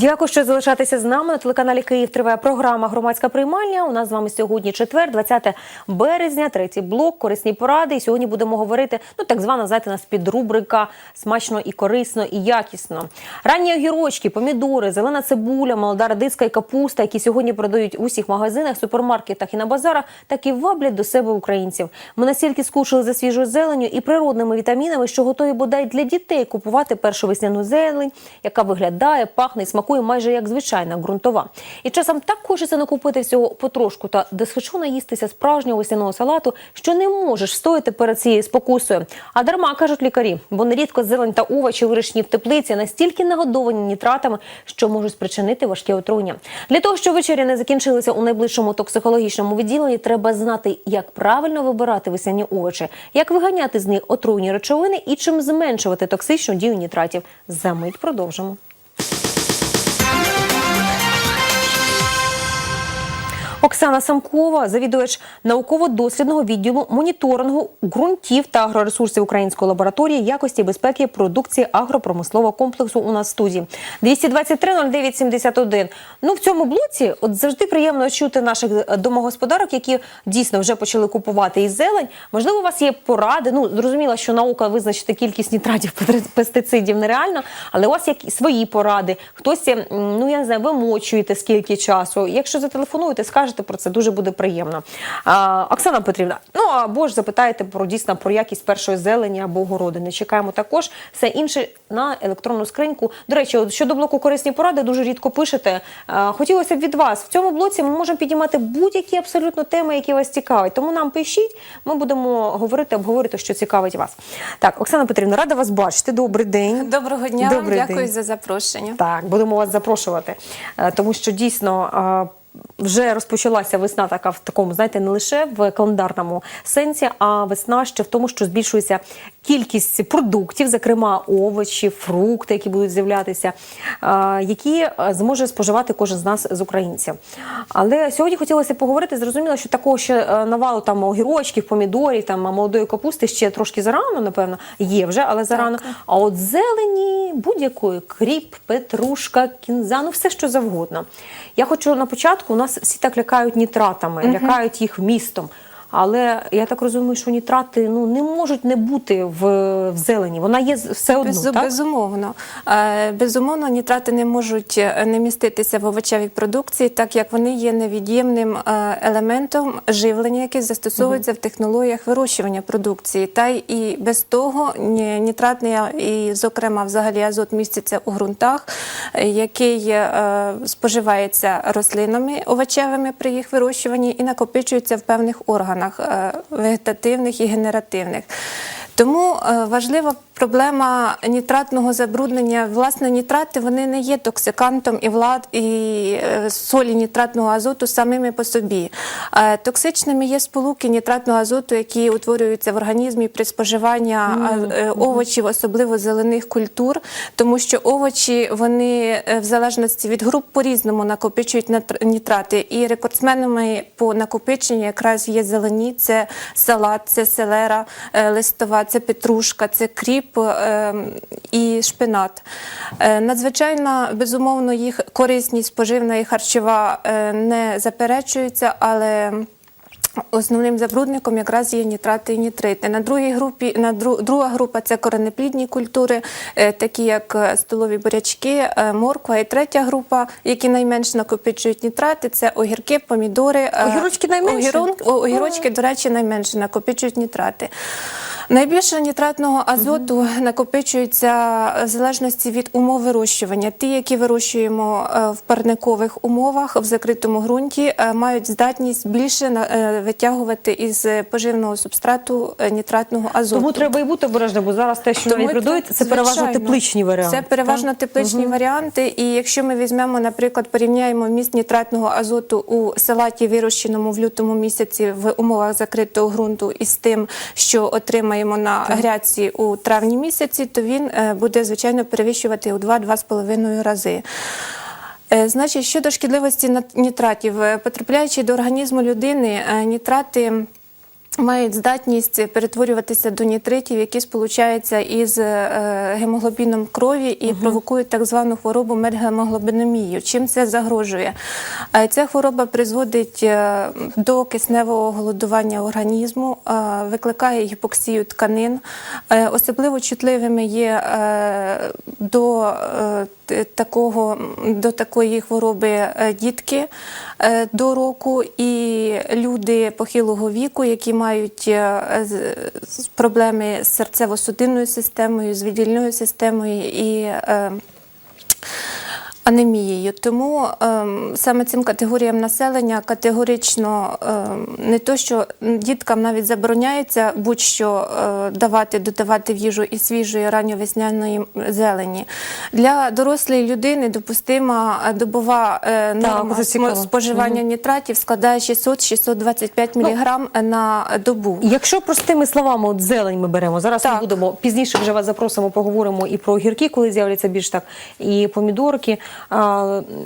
Дякую, що залишаєтеся з нами на телеканалі Київ. Триває програма Громадська приймальня. У нас з вами сьогодні четвер, 20 березня, третій блок, корисні поради. І сьогодні будемо говорити. Ну так звана знаєте, у нас підрубрика смачно і корисно, і якісно. Ранні огірочки, помідори, зелена цибуля, молода радиска і капуста, які сьогодні продають в усіх магазинах, супермаркетах і на базарах, так і ваблять до себе українців. Ми настільки скучили за свіжою зеленю і природними вітамінами, що готові бодай для дітей купувати першу весняну зелень, яка виглядає, пахне і смакує майже як звичайна ґрунтова. І часом так хочеться накупити всього потрошку та досхочу наїстися справжнього весняного салату, що не можеш стояти перед цією спокусою. А дарма кажуть лікарі, бо нерідко зелень та овочі, вирішені в теплиці, настільки нагодовані нітратами, що можуть спричинити важке отруєння. Для того, щоб вечеря не закінчилася у найближчому токсикологічному відділенні, треба знати, як правильно вибирати весняні овочі, як виганяти з них отруйні речовини і чим зменшувати токсичну дію нітратів. Замить продовжимо. Оксана Самкова, завідувач науково-дослідного відділу моніторингу ґрунтів та агроресурсів Української лабораторії якості безпеки продукції агропромислового комплексу у нас в студії. 223 09 71. Ну в цьому блоці от завжди приємно чути наших е, домогосподарок, які дійсно вже почали купувати і зелень. Можливо, у вас є поради. Ну зрозуміло, що наука визначити кількість нітратів пестицидів нереально, але у вас є свої поради. Хтось ну я не знаю, вимочуєте скільки часу. Якщо зателефонуєте, скажете про це, дуже буде приємно. А, Оксана Петрівна, ну або ж запитаєте про дійсно про якість першої зелені або городини. Чекаємо також все інше на електронну скриньку. До речі, от щодо блоку корисні поради, дуже рідко пишете. А, Хотілося б від вас в цьому блоці. Ми можемо підіймати будь-які абсолютно теми, які вас цікавять. Тому нам пишіть. Ми будемо говорити, обговорити, що цікавить вас. Так, Оксана Петрівна, рада вас бачити. Добрий день. Доброго дня, Добрий дякую день. за запрошення. Так, будемо вас запрошувати, Е, тому що дійсно. Вже розпочалася весна така в такому, знаєте, не лише в календарному сенсі, а весна ще в тому, що збільшується кількість продуктів, зокрема овочі, фрукти, які будуть з'являтися, які е, зможе споживати кожен з нас з українців. Але сьогодні хотілося поговорити. Зрозуміло, що такого ще е, навалу там огірочків, помідорів, там молодої капусти ще трошки зарано, напевно, є вже, але зарано. А от зелені будь-якої кріп, петрушка, кінза, ну все що завгодно. Я хочу на початку, у нас всі так лякають нітратами, лякають їх вмістом. Але я так розумію, що нітрати ну не можуть не бути в, в зелені. Вона є все одно. Без, так? Безумовно. Е, Безумовно, нітрати не можуть е, не міститися в овочевій продукції, так як вони є невід'ємним е, елементом живлення, який застосовується в технологіях вирощування продукції. Та й і без того ні- нітратний, і, зокрема, взагалі азот міститься у ґрунтах, який е, споживається рослинами овочевими при їх вирощуванні і накопичується в певних органах е, вегетативних і генеративних. Тому важливо важлива проблема нітратного забруднення. Власне, нітрати вони не є токсикантом і влад і е, солі нітратного азоту самими по собі. Е, Токсичними є сполуки нітратного азоту, які утворюються в організмі при споживанні е, овочів, особливо зелених культур, тому що овочі вони в залежності від груп по-різному накопичують нітрати. І рекордсменами по накопиченню якраз є зелені, це салат, це селера листова, це петрушка, це кріп е, і шпинат. Е, Надзвичайно, безумовно, їх корисність споживна і харчова е, не заперечується, але Основним забрудником якраз є нітрати і нітрити. На другій групі на дру- друга група це коренеплідні культури, е, такі як столові бурячки, морква. І третя група, які найменш накопичують нітрати, це огірки, помідори. Огірочки найменше? огірочки, до речі, найменше накопичують нітрати. Найбільше нітратного азоту накопичується в залежності від умов вирощування. Ті, які вирощуємо е, в парникових умовах в закритому ґрунті, е, мають здатність більше е, витягувати із поживного субстрату е, нітратного азоту. Тому треба і бути обережним, бо зараз те, що Тому навіть продають, це переважно тепличні варіанти. Це переважно так? тепличні варіанти. І якщо ми візьмемо, наприклад, порівняємо вміст нітратного азоту у салаті, вирощеному в лютому місяці в умовах закритого ґрунту, із тим, що отримаємо на грядці у травні місяці, то він е, буде звичайно перевищувати у 2-2,5 рази. Е, Значить, щодо шкідливості нітратів, е, потрапляючи до організму людини, нітрати Мають здатність перетворюватися до нітритів, які сполучаються із е, гемоглобіном крові і провокують так звану хворобу медгемоглобінемію. Чим це загрожує? Е, Ця хвороба призводить е, до кисневого голодування організму, викликає гіпоксію тканин. Особливо чутливими є до такого до такої хвороби е, дітки е, до року. І люди похилого віку, які мають е, проблеми з серцево-судинною системою, з віддільною системою і е, анемією. Тому ем, саме цим категоріям населення категорично ем, не то, що діткам навіть забороняється будь-що е, давати, додавати в їжу і свіжої ранньовесняної зелені. Для дорослої людини допустима добова е, норма смо- споживання нітратів складає 600-625 мг на добу. Якщо простими словами, от зелень ми беремо, зараз ми будемо пізніше вже вас запросимо, поговоримо і про огірки, коли з'являться більш так, і помідорки.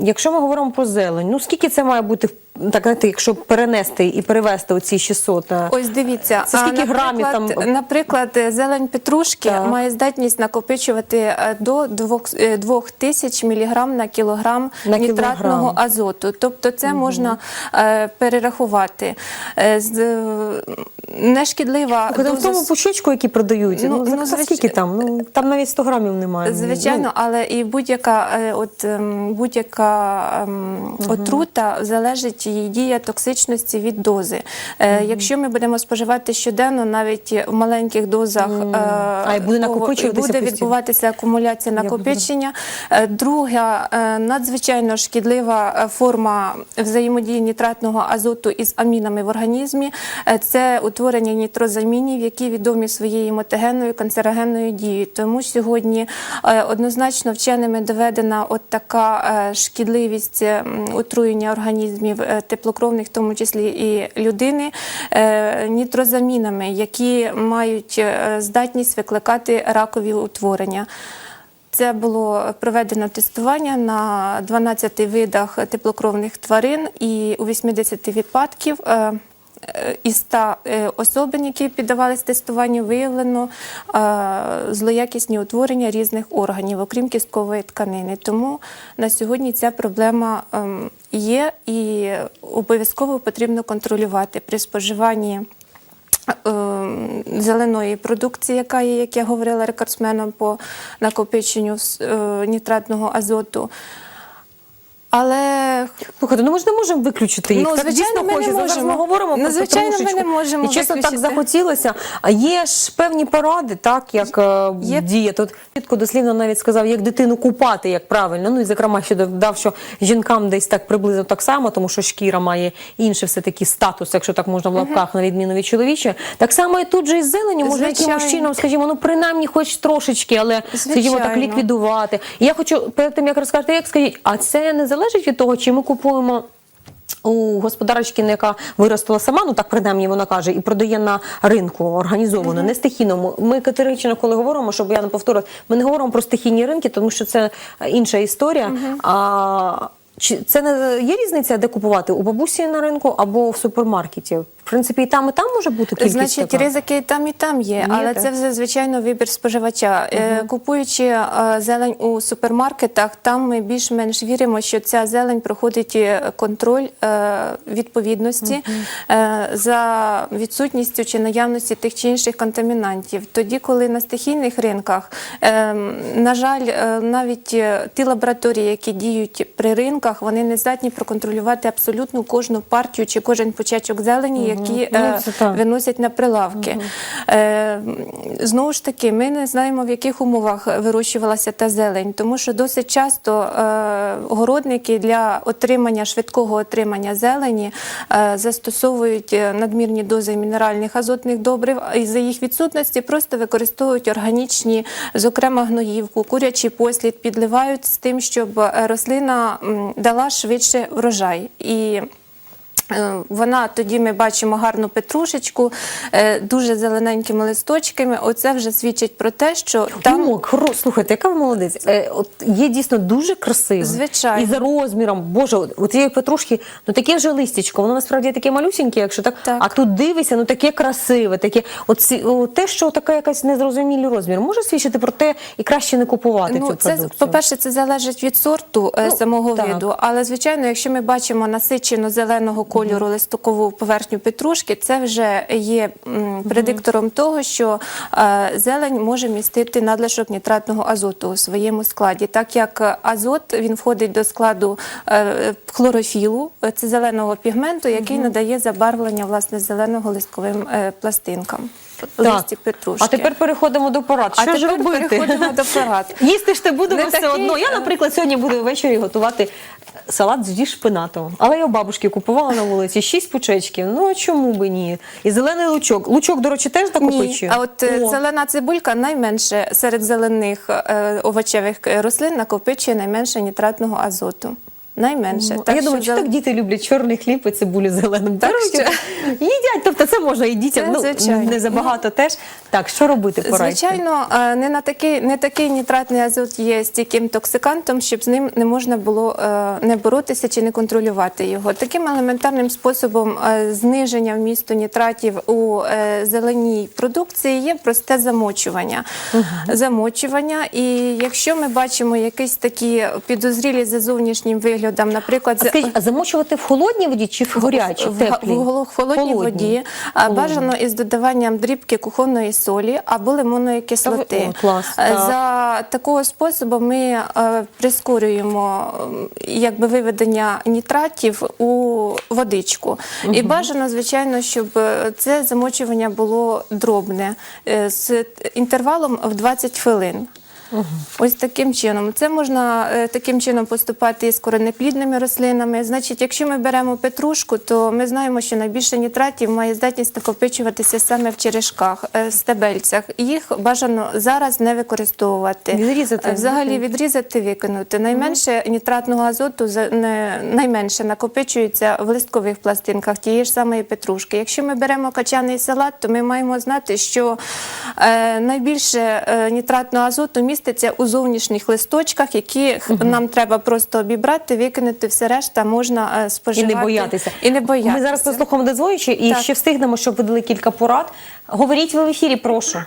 Якщо ми говоримо про зелень, ну скільки це має бути так, знаєте, якщо перенести і перевести оці 600? а, Ось дивіться, Це скільки грамів наприклад, там? Наприклад, е, зелень петрушки Так. має здатність накопичувати е, до 2000 мг на кілограм На нітратного кілограм. азоту. Тобто це можна е, перерахувати. Е, з, е, нешкідлива Слухайте, в доза тому пучечку, який продають, ну, Ну, ну, ну, звич- скільки там? Ну, там навіть 100 грамів немає. Звичайно, але і будь-яка е, от ем, будь-яка ем, отрута залежить її дія токсичності від дози. Е, Якщо ми будемо споживати щоденно, навіть в маленьких дозах, е, А, буде накопичуватися буде відбуватися акумуляція накопичення. Е, Друга е, надзвичайно шкідлива форма взаємодії нітратного азоту із амінами в організмі е, це утворення нітрозамінів, які відомі своєю мотогенною канцерогенною дією. Тому сьогодні е, однозначно вченими доведена от така е, шкідливість отруєння організмів теплокровних, в тому числі і людини, е, нітрозамінами, які мають е, здатність викликати ракові утворення. Це було проведено тестування на 12 видах теплокровних тварин, і у 80 випадків е, е, із 100 е, особин, які піддавались тестуванню, виявлено е, злоякісні утворення різних органів, окрім кісткової тканини. Тому на сьогодні ця проблема ем, є і обов'язково потрібно контролювати при споживанні е, зеленої продукції, яка є, як я говорила, рекордсменом по накопиченню е, нітратного азоту. Але Слухайте, ну ми ж не можемо виключити їх. Ну, так звичайно, дійсно ми не хочеться. Зараз можемо. ми говоримо Ну, про звичайно, ми не можемо І чесно, так виключити. захотілося. А є ж певні поради, так, як е, Є. діє. Тут чітко дослівно навіть сказав, як дитину купати, як правильно. Ну і зокрема ще додав, що жінкам десь так приблизно так само, тому що шкіра має інший все-таки статус, якщо так можна в лапках, на відміну від чоловічої. Так само і тут же із зеленю, може Звичайно. якимось чином, скажімо, ну принаймні хоч трошечки, але скажімо так, Звичайно. ліквідувати. І я хочу перед тим, як розказати, як скажіть, а це не залежить від того, чи ми купуємо. У господарочки, яка виростила сама, ну так принаймні вона каже, і продає на ринку організовано, не стихійному. Ми категорично, коли говоримо, щоб я не повторила, ми не говоримо про стихійні ринки, тому що це інша історія. А чи це не є різниця, де купувати у бабусі на ринку або в супермаркеті? В принципі, і там, і там може бути кількість Значить, така? ризики і там, і там є, але так? це вже звичайно вибір споживача. Е, Купуючи е, зелень у супермаркетах, там ми більш-менш віримо, що ця зелень проходить е, контроль відповідності е, за відсутністю чи наявності тих чи інших контамінантів. Тоді, коли на стихійних ринках, на жаль, навіть ті лабораторії, які діють при ринках, вони не здатні проконтролювати абсолютно кожну партію чи кожен почечок зелені, які Ну, е, виносять на прилавки. Е, знову ж таки, ми не знаємо, в яких умовах вирощувалася та зелень, тому що досить часто е, городники для отримання швидкого отримання зелені застосовують надмірні дози мінеральних азотних добрив, і за їх відсутності просто використовують органічні, зокрема гноївку, курячий послід, підливають з тим, щоб рослина дала швидше врожай. І Вона тоді ми бачимо гарну петрушечку, е, дуже зелененькими листочками. Оце вже свідчить про те, що там хоро- слухайте, яка ви молодець. Е, от є дійсно дуже красиво. Звичайно. І за розміром. Боже, от цієї петрушки, ну таке вже листячко, воно насправді таке малюсіньке, якщо так. Так. А тут дивишся, ну таке красиве, таке. От те, що така якась незрозумілий розмір, може свідчити про те і краще не купувати Ну, цю це, продукцію. по-перше, це залежить від сорту е, Ну, самого так. виду. Але, звичайно, якщо ми бачимо насичено зеленого кольору листокову поверхню петрушки, це вже є предиктором того, що е, зелень може містити надлишок нітратного азоту у своєму складі. Так як азот він входить до складу е, хлорофілу, е, це зеленого пігменту, який надає забарвлення власне зеленого листковим пластинкам. Листі петрушки. А тепер переходимо до порад. А Що ж робити? переходимо до порад. Їсти ж те будемо все одно. Я, наприклад, сьогодні буду ввечері готувати салат зі шпинатом. Але я у бабушки купувала на вулиці шість пучечків. Ну а чому би ні? І зелений лучок. Лучок, до речі, теж накопичує. А от е, О. зелена цибулька найменше серед зелених е, овочевих рослин накопичує найменше нітратного азоту. Найменше. Ну, а я думаю, що так діти люблять чорний хліб і цибулю зеленим. Так Беруть, що- їдять, тобто це можна і дітям, Це ну, не забагато теж. Так, що робити порадьте? Звичайно, е, не на такий, не такий нітратний азот є стійким токсикантом, щоб з ним не можна було е, не боротися чи не контролювати його. Таким елементарним способом е, зниження вмісту нітратів у зеленій продукції є просте замочування. Замочування. І якщо ми бачимо якісь такі підозрілі за зовнішнім виглядом, наприклад, А скажіть, а замочувати в холодній воді чи в гарячій, в, теплій? в, в холодній воді, а, бажано із додаванням дрібки кухонної солі або лимонної кислоти. О, клас, Е, так. За такого способу ми е, прискорюємо якби виведення нітратів у водичку. І бажано, звичайно, щоб е, це замочування було дробне е, з інтервалом в 20 хвилин. Ось таким чином. Це можна е, таким чином поступати із коренеплідними рослинами. Значить, якщо ми беремо петрушку, то ми знаємо, що найбільше нітратів має здатність накопичуватися саме в черешках, е, стебельцях. Їх бажано зараз не використовувати. Відрізати, Е, Взагалі відрізати, викинути. Найменше нітратного азоту найменше накопичується в листкових пластинках тієї ж самої петрушки. Якщо ми беремо качаний салат, то ми маємо знати, що найбільше нітратного азоту міститься у зовнішніх листочках, які нам треба просто обібрати, викинути все решта можна е, І не боятися. І не боятися. Ми зараз послухаємо дозвонюючи і Так. ще встигнемо, щоб ви дали кілька порад. Говоріть ви в ефірі, прошу.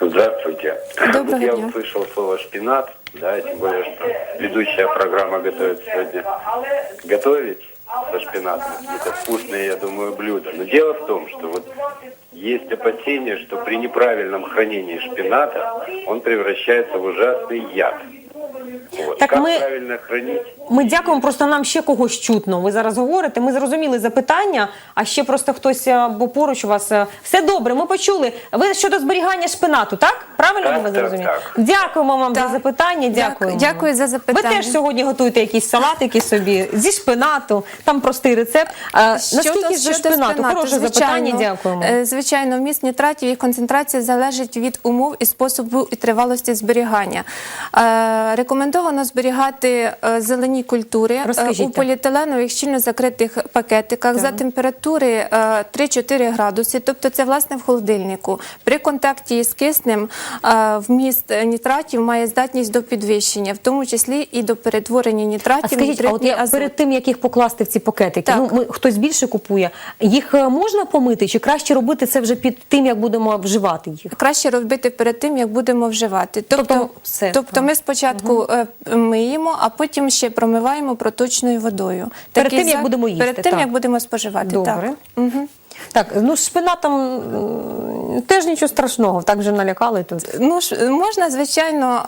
Здравствуйте. Доброго я дня. услышал слово шпинат, да, тем более, что ведущая программа готовит сегодня готовить со шпинатом. Это вкусное, я думаю, блюдо. Но дело в том, что вот есть опасение, что при неправильном хранении шпината он превращается в ужасный яд. Так правильно хранить? Ми дякуємо, просто нам ще когось чутно. Ви зараз говорите. Ми зрозуміли запитання, а ще просто хтось або поруч у вас е, все добре. Ми почули. Ви щодо зберігання шпинату, так? Правильно Так, ми так, зрозуміли? так. Дякуємо вам за запитання. Дякую- Дякуємо. дякую за запитання. Ви теж сьогодні готуєте якісь салатики собі зі шпинату. Там простий рецепт. А, наскільки ж шпинату? Хороше запитання. Дякуємо. Е, Звичайно, вміст нітратів і концентрація залежить від умов і способу і тривалості зберігання. Е, Рекомендовано зберігати е, зелені культури е, Розкажіть, у поліетиленових щільно закритих пакетиках за температури е, 3-4 градуси, тобто це власне в холодильнику. При контакті з киснем е, вміст нітратів має здатність до підвищення, в тому числі і до перетворення нітратів А скажіть, а от я перед тим, як їх покласти в ці пакетики, Так. ну ми хтось більше купує, їх е, можна помити, чи краще робити це вже під тим, як будемо вживати їх? краще робити перед тим, як будемо вживати. Тобто, Тобто все, тобто ми спочатку е, миємо, а потім ще промиваємо проточною водою. Перед Такий тим, як за- будемо їсти, Перед тим, так. як будемо споживати. Добре. Так. Угу. Так, ну з шпинатом м, теж нічого страшного, так вже налякали тут. Ну ж можна звичайно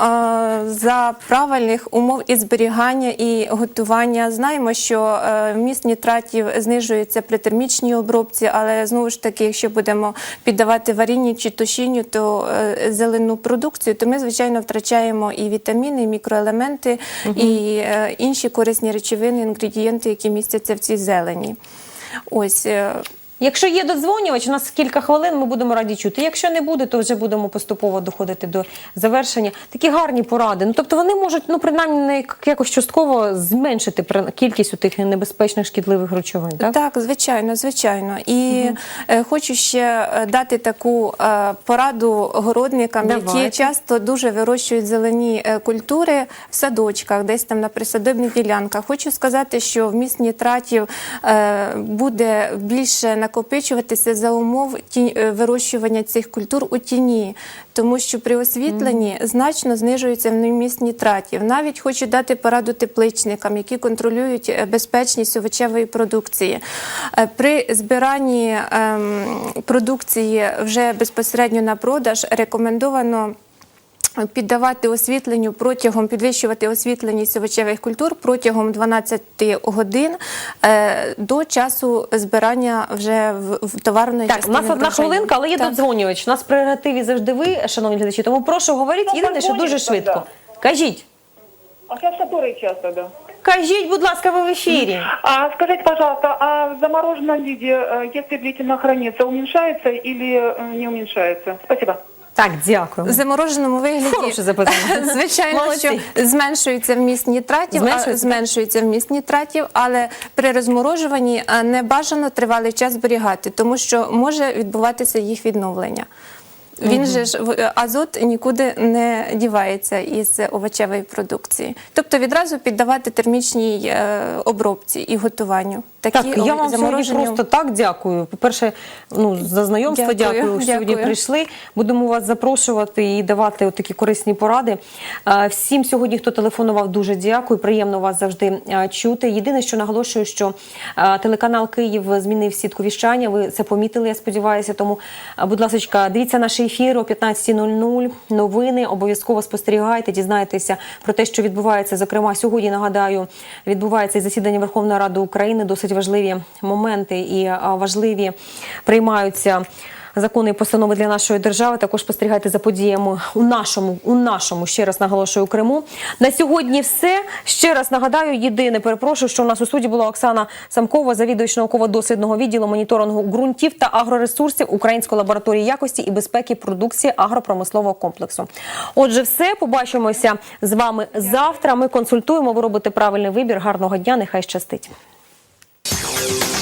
за правильних умов і зберігання і готування. Знаємо, що е, вміст нітратів знижується при термічній обробці, але знову ж таки, якщо будемо піддавати варінню чи тушінню, то е, зелену продукцію, то ми звичайно втрачаємо і вітаміни, і мікроелементи, і е, інші корисні речовини, інгредієнти, які містяться в цій зелені. Ось. Якщо є додзвонювач, у нас кілька хвилин, ми будемо раді чути. Якщо не буде, то вже будемо поступово доходити до завершення. Такі гарні поради. Ну тобто вони можуть, ну принаймні як- якось частково зменшити кількість у тих небезпечних шкідливих речовин. Так, Так, звичайно, звичайно. І е, хочу ще е, дати таку е, пораду городникам, Давайте. які часто дуже вирощують зелені культури в садочках, десь там на присадибних ділянках. Хочу сказати, що вміст нітратів е, буде більше накопичуватися за умов е, вирощування цих культур у тіні, тому що при освітленні значно знижується вміст нітратів. Навіть хочу дати пораду тепличникам, які контролюють е, безпечність овочевої продукції. Е, При збиранні ем, продукції вже безпосередньо на продаж рекомендовано. Піддавати освітленню протягом підвищувати освітленість овочевих культур протягом 12 годин е, до часу збирання вже в, в товарної Так, у частини нас одна врожаю. хвилинка, але є Так. додзвонювач. У нас в прерогативі завжди ви, шановні глядачі. Тому прошу говоріть. Ну, Єдине, що дуже подзвоніть швидко. тоді. Кажіть, А сейчас который час тогда? кажіть, будь ласка, ви в ефірі. А скажите, пожалуйста, а в замороженном виде, э, если длительно хранится, уменьшается или э, не уменьшается? Спасибо. Так, дякую. В замороженому вигляді Хороше запитання. звичайно, Молодці. що зменшується вміст нітратів, Зменшується, а, зменшується вміст нітратів, але при розморожуванні не бажано тривалий час зберігати, тому що може відбуватися їх відновлення. Він же ж азот нікуди не дівається із овочевої продукції. Тобто відразу піддавати термічній е, обробці і готуванню. Такі Так, я вам сьогодні просто так дякую. По-перше, ну за знайомство Дякую, дякую, що сьогодні прийшли. Будемо вас запрошувати і давати такі корисні поради. Е, Всім сьогодні, хто телефонував, дуже дякую. Приємно вас завжди е, чути. Єдине, що наголошую, що е, телеканал Київ змінив сітку віщання. Ви це помітили, я сподіваюся. Тому, будь ласка, дивіться наш ефір о 15.00. Новини обов'язково спостерігайте, дізнаєтеся про те, що відбувається. Зокрема, сьогодні нагадаю, відбувається засідання Верховної Ради України. Досить важливі моменти і важливі приймаються. Закони і постанови для нашої держави також спостерігайте за подіями у нашому, у нашому ще раз наголошую Криму. На сьогодні все. Ще раз нагадаю, єдине перепрошую, що у нас у суді була Оксана Самкова, завідувач науково-дослідного відділу моніторингу ґрунтів та агроресурсів Української лабораторії якості і безпеки продукції агропромислового комплексу. Отже, все побачимося з вами завтра. Ми консультуємо. Ви робите правильний вибір. Гарного дня. Нехай щастить. Thank you.